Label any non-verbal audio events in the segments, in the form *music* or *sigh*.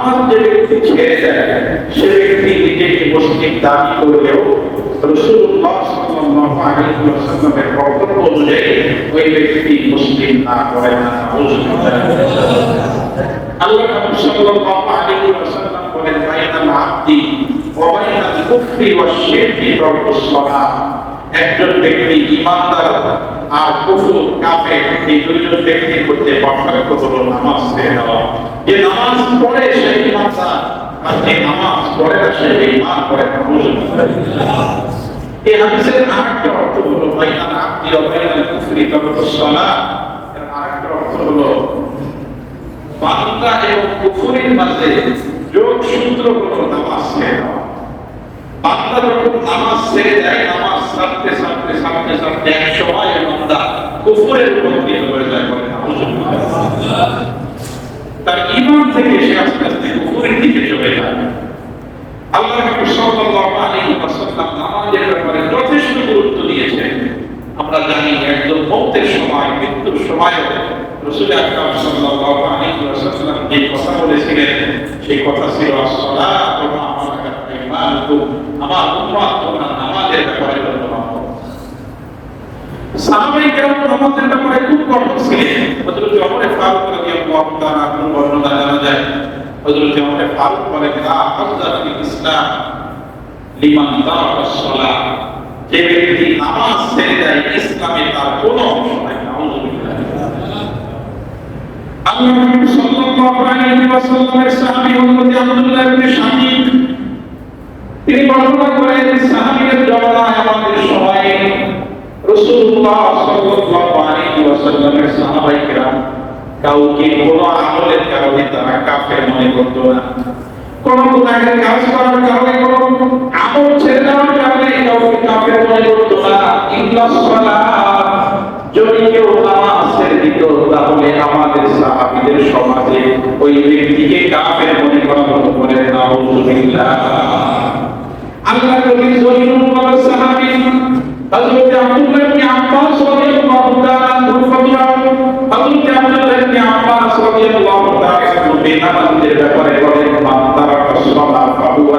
নামাজ যে ব্যক্তি ছেড়ে দেয় সে ব্যক্তি নিজেকে মুসলিম দাবি করলেও রসুল্লাহ সাল্লাল্লাহু আলাইহি ওয়াসাল্লামের বক্তব্য অনুযায়ী ওই ব্যক্তি মুসলিম না করে না। আল্লাহ রাব্বুল সাল্লাল্লাহু আলাইহি ওয়াসাল্লাম একজন ব্যক্তি ইমানদার আর কুফর কাফের এই দুইজন ব্যক্তির মধ্যে পার্থক্য হলো নামাজ ছেড়ে দেওয়া যে নামাজ পড়ে সে ইমানদার আর যে নামাজ পড়ে না, সে ইমান করে না। এই হাদিসের আরেকটা অর্থ হলো বাইনাল আবদি ওয়া বাইনাল কুফরি তারকুস সালাত এর আরেকটা অর্থ হলো, বান্দা এবং কুফুরের মাঝে যোগ সূত্র হলো নামাজ ছেড়ে দেওয়া বান্দা যখন নামাজ ছেড়ে দেয় নামাজ ছাড়তে ছাড়তে ছাড়তে ছাড়তে এক সময় বান্দা কুফুরের দিয়ে হয়ে যায় বলে তার ইমান থেকে সে আস্তে আস্তে কুফুরের দিকে চলে যায়। আল্লাহ নবী সাল্লাল্লাহু আলাইহি ওয়াসাল্লাম নামাজের ব্যাপারে যথেষ্ট গুরুত্ব দিয়েছেন। আমরা জানি একদম মৌতের সময়, মৃত্যুর সময় রসুল আকরাম সাল্লাল্লাহু আলাইহি ওয়াসাল্লাম যে কথা বলেছিলেন, সেই কথা ছিল, আসসালাতু মা মালাকাত আইমানুকুম। আমার উম্মত তোমরা নামাজের ব্যাপারে সাহাবাই কেরাম নামাজের ব্যাপারে খুব কঠোর ছিলেন। হযরত ওমর ফারুক রাদিয়াল্লাহু তাআলা আনহু বর্ণনা জানা যায়। হযরত ওমর ফারুক বলেন, লা হাজ্জা ফিল ইসলাম লিমান তারাকা সালাহ। যে ব্যক্তি নামাজ ছেড়ে দেয়, ইসলামে তার কোনো অংশ নাই। নাউযুবিল্লাহ আল্লাহ নবী সাল্লাল্লাহু আলাইহি ওয়াসাল্লামের সাহাবী হযরত আব্দুল্লাহ ইবনে শাকিক তিনি বর্ণনা করেন, সাহাবীদের জমানায় আমাদের সময়ে রাসূলুল্লাহ সাল্লাল্লাহু আলাইহি ওয়াসাল্লামের সাহাবায়ে কেরাম কাউকে কোনো আমলের কারণে তারা কাফের মনে করতো না। কোন গুনাহের কাজ করার কারণে, কোন আমল ছেড়ে দেওয়ার কারণে কাউকে কাফের মনে করতো না। ইল্লাস সালাত। যদি কেউ নামাজ দিত, তাহলে আমাদের সাহাবীদের সমাজে ওই ব্যক্তিকে কাফের মনে করা হতো বলে নাউজুবিল্লাহ। আল্লাহ নবী জলিলুল্লাহ সাহাবী হযরত আব্দুল্লাহ ইবনে আব্বাস রাদিয়াল্লাহু তাআলা ফতোয়া হযরত আব্দুল্লাহ ইবনে আব্বাস রাদিয়াল্লাহু তাআলা বেনামাজের ব্যাপারে বলেন, মান তারাকা সালাত ফাহুয়া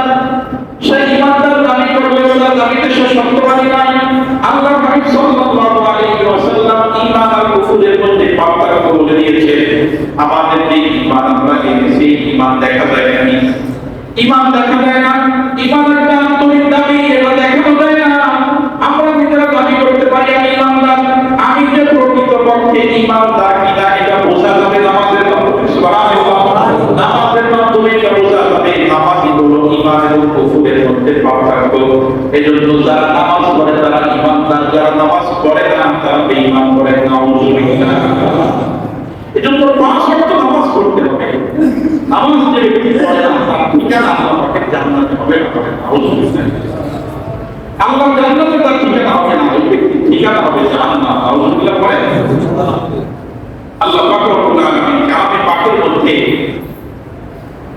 আমাদের যে ঈমান আমরা এনেছি ঈমান দেখা যায় না। ঈমান দেখা যায় না ঈমান একটা আন্তরিক দাবি এটা দেখানো যায় না। আমরা নিজেরা দাবি করতে পারি, আমি ঈমানদার আমি যে প্রকৃতপক্ষে ঈমানদার কিনা, এটা বোঝা যাবে নামাজের পার্থক্য। এজন্য যারা নামাজ পড়ে, তারা ঈমানদার যারা নামাজ পড়ে না, তারা বেঈমান করে নাউজুবিল্লাহ। এজন্য নামাজ হবে। নামাজ যে ব্যক্তি পড়ে না তার ঠিকানা আল্লাহ জান্নাতে হবে? আল্লাহ জান্নাতে তার ঠিকানা হবে না। ওই ব্যক্তির ঠিকানা হবে আল্লাহ পাক রব্বুল আলামিন পাকের মধ্যে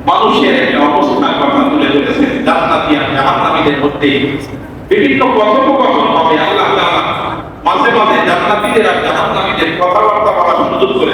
মানুষের একটা কথা তুলে ধরেছেন। জান্নাতি আর জাহান্নামীদের মধ্যে বিভিন্ন কথোপকথন হবে। আল্লাহ মাঝে মাঝে জান্নাতীদের আর জাহান্নামীদের কথাবার্তা বলার সুযোগ করে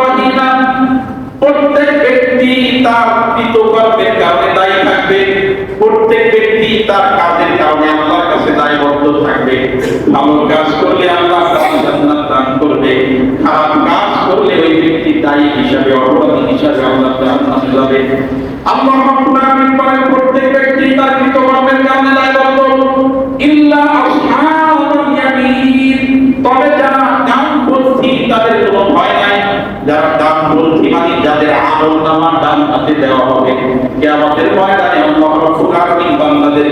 প্রত্যেক ব্যক্তি তার কৃতকর্মের কারণে দায়ী থাকবে। প্রত্যেক ব্যক্তি তার কাজের কারণে আল্লাহর কাছে দায়বদ্ধ থাকবে। ভালো কাজ করলে আল্লাহ জান্নাত দান করবে। খারাপ কাজ করলে ওই ব্যক্তি দায়ী হিসাবে, অপরাধী হিসাবে আল্লাহ জাহান্নামে যাবে আল্লাহ রাব্বুল আলামিন বলেন প্রত্যেক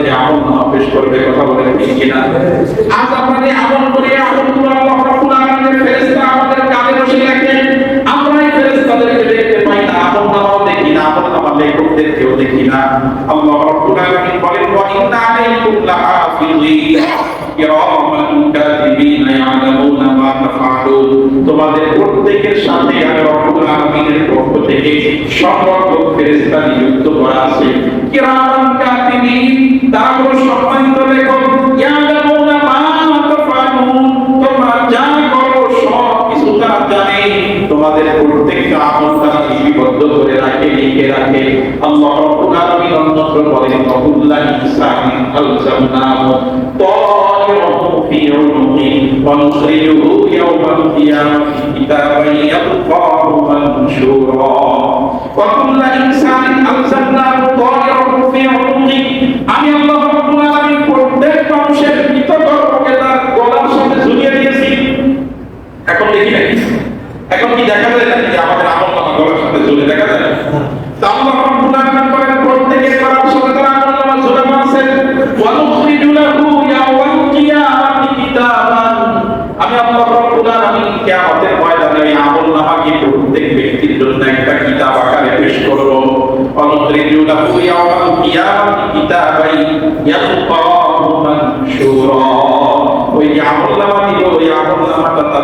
বান্দাদেরকে আমল নামা পেশ করবে কথা বলে ঠিক কিনা? আজ যে আমল করি আল্লাহ রাব্বুল আলামিনের ফেরেশতা আমাদের কাঁধে বসে রাখেন আমরা এই ফেরেশতাদেরকে দেখতে পাই না আমল নামাও দেখি না আমল নামা লেখকদেরকেও দেখি না। আল্লাহ রাব্বুল আলামিন বলেন ওয়া ইন্না আলাইকুম লাহাফিযিন কিরামান *laughs* কাতিবিন ইয়ালামুনা তোমাদের প্রত্যেকের সাথে আমি রব্বুল আলামিনের পক্ষ থেকে সংরক্ষক ফেরেশতা নিযুক্ত করা আছে। কিরামান কাতিবিন তারা সম্মানিত লেখক ইয়ালামুনা মা তাফআলুন তোমরা যা করো সব কিছু তারা জানে। তোমাদের প্রত্যেকটা আমল তারা লিপিবদ্ধ করে রাখে, লিখে রাখে। আল্লাহ রাব্বুল আলামিন অন্যত্র বলেন ونخرجه يوم القيامة كتابا يلقاه منشورا وكل إنسان ألزمناه طائره في عنقه আমি আল্লাহ রাব্বুল আলামিন প্রত্যেক মানুষের কৃতকর্মকে তার গলার সাথে ঝুলিয়ে দিয়েছি এখন দেখি নাকি এখন কি দেখা যায়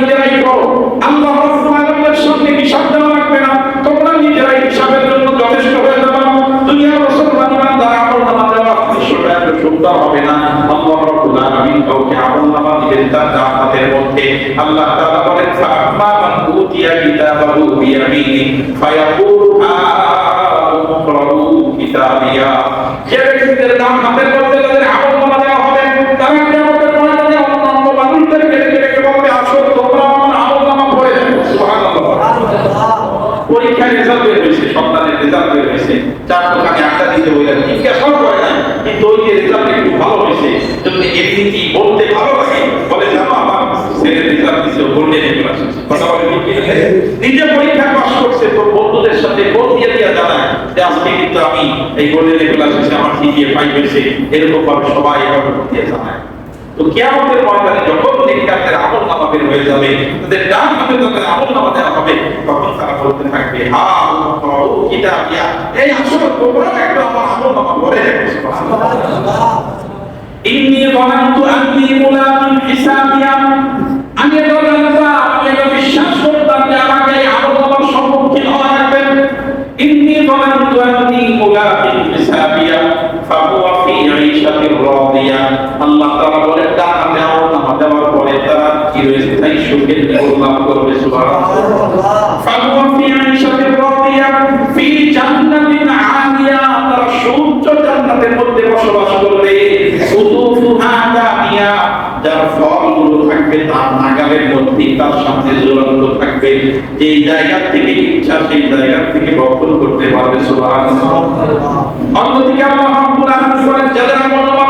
নিজেরাই করো আল্লাহ আলামিনের সামনে হিসাব দেওয়া লাগবে না? তোমরা নিজেরাই হিসাবের জন্য যথেষ্ট হয়ে যাবে দুনিয়ার মুসলমান ইমানদার আমল নামা দেওয়া সুন্দর হবে না। আল্লাহ রাব্বুল আলামিন কাউকে আমল নামা দিবেন তার জান্নাতের মধ্যে। আল্লাহ তাআলা বলেন ফাআম্মা উতিয়া কিতাবাহু বিয়ামিনি ফায়াকুলু আ'মুকরাউ কিতাবিয়া। যে ব্যক্তিদের নাম হাতের মধ্যে তাদের আমল পরীক্ষায় রেজাল্ট বের হয়েছে, সন্তানের রেজাল্ট বের হয়েছে। চার দোকানে আড্ডা দিতে বলে জিজ্ঞাসাও করে না কিন্তু ওই যে রেজাল্ট একটু ভালো হয়েছে। যদি এমনি কি বলতে ভালো লাগে, বলে জানো আমার ছেলের রেজাল্ট দিছে গোল্ডেন এ কথা বলে? নিজে পরীক্ষা পাস করছে তো বন্ধুদের সাথে ফোন দিয়ে দিয়ে জানায় যে আজকে কিন্তু আমি এই গোল্ডেন এ ক্লাস হয়েছে, আমার সিজিএ ফাইভ হয়েছে। এরকম ভাবে সবাই এভাবে দিয়ে জানায়। তো কিয়ামতের ময়দানে যখন নেককারদের আমল নামা বের হয়ে যাবে, তাদের ডান হাতে তাদের আমল নামা দেওয়া হবে, তখন তারা বলতে থাকবে, হা উকরাউ কিতাবিয়া এই আসলে তোমরা একটা আমার আমল নামা পড়ে ইন্নী যানানতু মুলাকিন হিসাবিয়া। আমি এটা আমি এটা বিশ্বাস করতাম যে আমাকে এই আমল নামার সম্মুখীন হওয়া লাগবে? ইন্নী যানানতু আন্নী মুলাকিন হিসাবিয়া, ফাহুয়া ফি ঈশাতির রাদিয়া। তারা যার সামনে থাকবে যেই জায়গা থেকে ইচ্ছা, সেই জায়গা থেকে বক্ষণ করতে পারবে অন্যদিকে আল্লাহ মধ্যে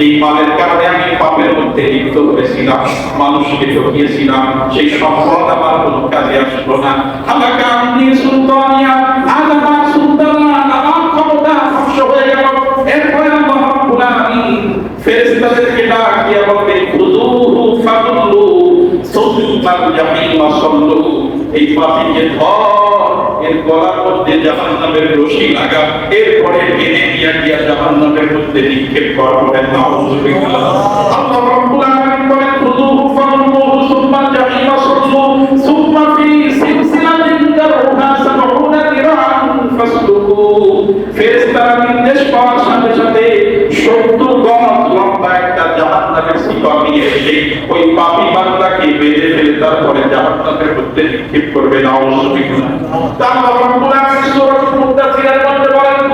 যেই পাপের কারণে আমি পাপের মধ্যে লিপ্ত হয়েছিলাম, মানুষকে ঠকিয়েছিলাম, সেই সম্পদ আমার কোন কাজে আসলো না। আমাকে আপনি সুলতানিয়া আজ আমার সুলতানা আমার ক্ষমতা ধ্বংস হয়ে গেল। এরপরে আল্লাহ রাব্বুল আলামিন ফেরেশতাদেরকে ডাকিয়ে বলবে খুযুহু ফাগুল্লু সুম্মা জাহিমা সাল্লু, এই পাপীকে ধর এর গলার মধ্যে জাহান্নামের রশি লাগা এরপরে টেনে নিয়ে গিয়া জাহান্নামের মধ্যে নিক্ষেপ করা বলেন নাউযুবিল্লাহ আল্লাহ রাব্বুল আলামিন বলেন খুযুহু ফাগুল্লু সুম্মা জাহিমা সাল্লু সুম্মা ফি সিলসিলাতিন দারুহা সাবউনা দিরাআন ফাসলুকু ফেরেশতারা নির্দেশ পাওয়ার সাথে সাথে 70 গজ লম্বা একটা জাহান্নামের শিকল নিয়ে এসে ওই পাপী বান্দাকে বেঁধে ফেলে তারপরে জাহান্নামের মধ্যে নিক্ষেপ করবে রব্বুল আলামিন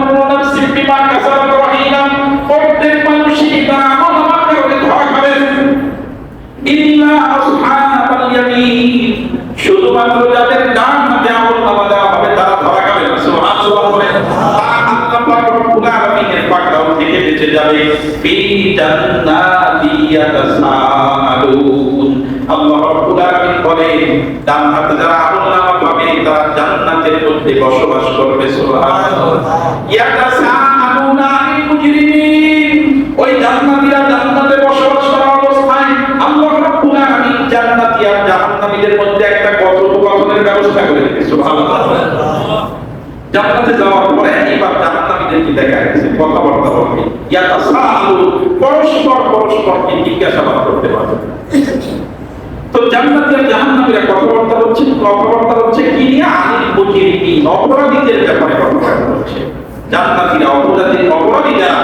প্রত্যেক মানুষই তার আসহাবাল ইয়ামিন, শুধুমাত্র যাদের ডান হাতে আমল নামা দেওয়া হবে, তারা ধরা খাবে না। সুবহানাল্লাহ বলেন তারা আল্লাহ পাক রব্বুল আলামিনের পাকড়াও থেকে বেঁচে যাবে ফি ডান হাতে যারা আমল নামা পাবে, তারা জান্নাতের মধ্যে বসবাস করবে, সুবহানাল্লাহ। মধ্যে একটা কথোপকথনের ব্যবস্থা করে দিয়েছে সুবহানাল্লাহ। জান্নাতে যাওয়ার পরে এবার দেখা কথাবার্তা বলবে ইয়াতাসাআলু পরস্পর পরস্পরকে জিজ্ঞাসাবাদ করতে পারবে। তো জান্নাতি আর জাহান্নামীরা কথাবার্তা হচ্ছে কথাবার্তা হচ্ছে কি নিয়ে? আনিল মুজরিমিন অপরাধীদের ব্যাপারে কথাবার্তা হচ্ছে জান্নাতীরা, অপরাধী অপরাধী যারা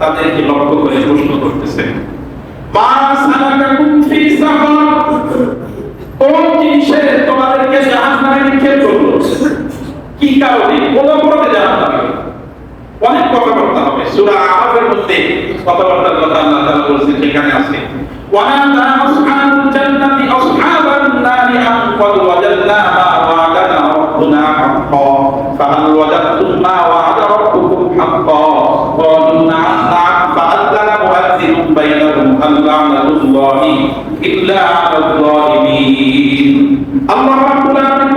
তাদেরকে লক্ষ্য করে প্রশ্ন করতেছে। কোন জিনিসে তোমাদেরকে জাহান্নামে নিক্ষেপ করল? কি কারণে? কোন অপরাধে জাহান্নামে অনেক কথাবার্তা হবে সুরা আহাবের মধ্যে কথাবার্তার কথা আল্লাহ তাআলা বলেছেন সেখানে আছে ওয়ানাদা আসহাবুল জান্নাতি আসহাবান নারি আন কদ ওয়াজাদনা মা ওয়াদানা রাব্বুনা হাক্কা ফাহাল ওয়াজাদতুম মা ওয়াদা রাব্বুকুম হাক্কা ক্বালু না'am না'am ফাআযানা মুআযযিনুম বাইনাহুম আল্লাহু ইল্লা আল-যালিমিন আল্লাহ রাব্বুল আলামিন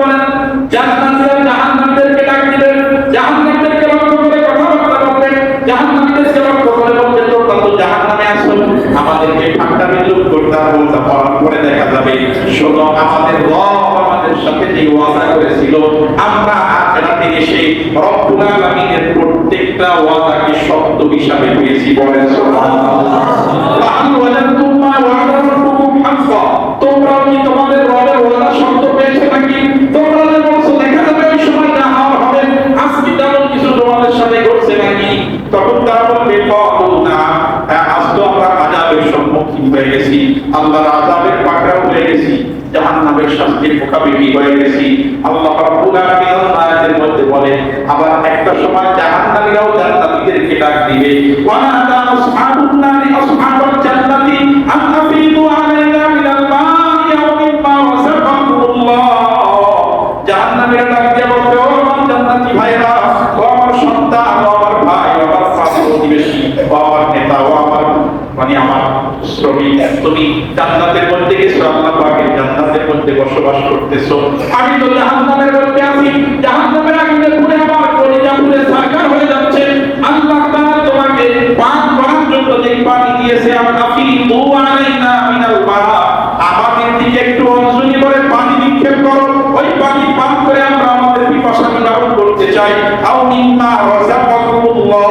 আমাদেরকে ঠাট্টা বিদ্রুপ করতে হবে তা পালন করে দেখা যাবে। শোনো আমাদের রব আমাদের সাথে যে ওয়াদা করেছিল আমরা আখেরাতে এসে রব্বুল আলামিনের প্রত্যেকটা ওয়াদাকে শক্ত হিসাবে পেয়েছি বলেন সুবহানাল্লাহ। সম্মুখীন হয়ে গেছি, আল্লাহর আযাবের পাকড়াও হয়ে গেছি, জাহান্নামের শাস্তির মুখাপেক্ষি হয়ে গেছি। আল্লাহ রাব্বুল আলামিন আয়াতের মধ্যে বলে আবার একটা সময় জাহান্নামীরাও জান্নাতীদেরকে ডাক দিবে। ওয়ানাদা আসহাবুন নারি আসহাবাল জান্নাতি আন আফিদু তুমি জান্নাতের মধ্যে গেছো, আল্লাহ পাকের জান্নাতের মধ্যে বসবাস করতেছো। আমি তো জাহান্নামের মধ্যে আছি, জাহান্নামের আগুনে পুড়ে আমার কলিজা পুড়ে সাকার হয়ে যাচ্ছে। আল্লাহ তাআলা তোমাকে পান করার জন্য যে পানি দিয়েছে, আমার আফি তু আলাইনা মিনাল মা আমাদের দিকে একটু অঞ্জলি করে পানি নিক্ষেপ করো। ওই পানি পান করে আমরা আমাদের পিপাসা নিবারণ করতে চাই। আও মিম্মা রাযাকাকুমুল্লাহ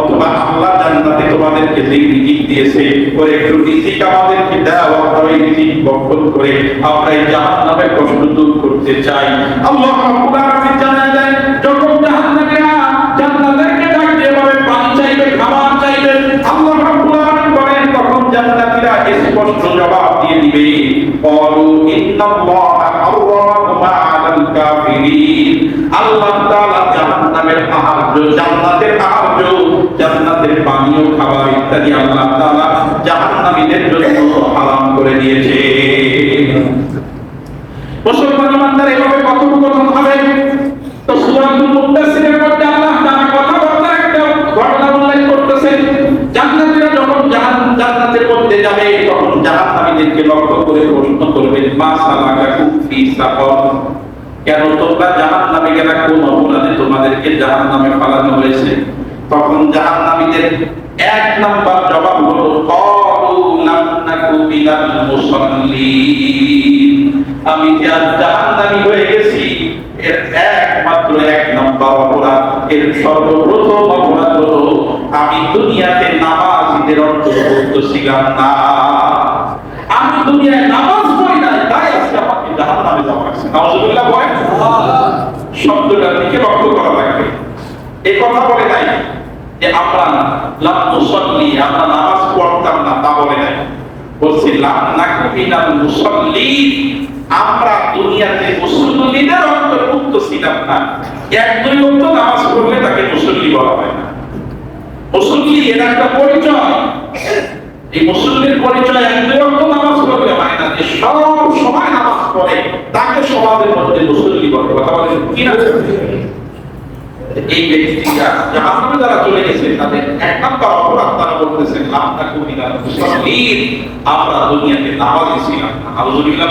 অথবা আল্লাহ জান্নাতে তোমাদেরকে যে রিজিক দিয়েছে ওই একটু রিজিক আমাদেরকে দাও আমরা ওই রিজিক বক্ষণ করে আমরা এই জাহান্নামের কষ্ট দূর করতে চাই আল্লাহ রাব্বুল আলামিন জানায় দেন যখন জাহান্নামীরা জান্নাতেরকে ডাক দিয়ে বলে পানি চাইবে খাবার চাইবে আল্লাহ রাব্বুল আলামিন বলেন তখন জান্নাতীরা স্পষ্ট জবাব দিয়ে দিবে قالوا إن الله আল্লাহ তাআলা জাহান্নামের আহার্য জান্নাতের আহার্য জান্নাতের পানীয় খাবার ইত্যাদি আল্লাহ তাআলা জাহান্নামীদের জন্য হারাম করে দিয়েছে। মুসলমান ইমানদার এভাবে কথোপকথন হবে? তো সূরাতুল মুদাসসিরের মধ্যে আল্লাহ তাআলা কথাবার্তা একটা ঘটনা উল্লেখ করতেছেন। জান্নাতীরা যখন জাহান্নাম লক্ষ্য করে প্রশ্ন করবেন মা সালাকা কুফি সাকর কেন তোমরা জাহান নামে গেলা কোন অপরাধে তোমাদেরকে জাহান নামে ফালানো হয়েছে? তখন জাহান নামীদের এক নাম্বার জবাব হলো আমি জাহান্নামী হয়ে গেছি, এর একমাত্র এক নম্বর অপরাধ, এর সর্বপ্রথম অপরাধ হলো, আমি দুনিয়াতে নামাজীদের অন্তর্ভুক্ত ছিলাম না। আমি দুনিয়ায় নামাজ নাউজুবিল্লাহ বলেন, শব্দটার দিকে লক্ষ্য করা লাগবে কথা বলে নাই যে আমরা লাম আমরা নামাজ পড়তাম না, তা বলে নাই। বলছি, লাম মুসল্লি আমরা দুনিয়াতে মুসল্লিদের অন্তর্ভুক্ত ছিলাম না। নামাজ পড়লে তাকে মুসল্লি বলা হয় না। মুসল্লি এর একটা পরিচয়। এই মুসল্লির পরিচয় এক, দুই ওয়াক্ত নামাজ পড়লে সব সময় নামাজ পড়ে, তাকে সমাজের মধ্যে মুসল্লি কথা কি না? এই ব্যক্তিটা জাহান্নামে যারা চলে গেছে, তাদের এক নম্বর অপরাধ তারা আমরা দুনিয়াতে নামাজ আলহামদুলিল্লাহ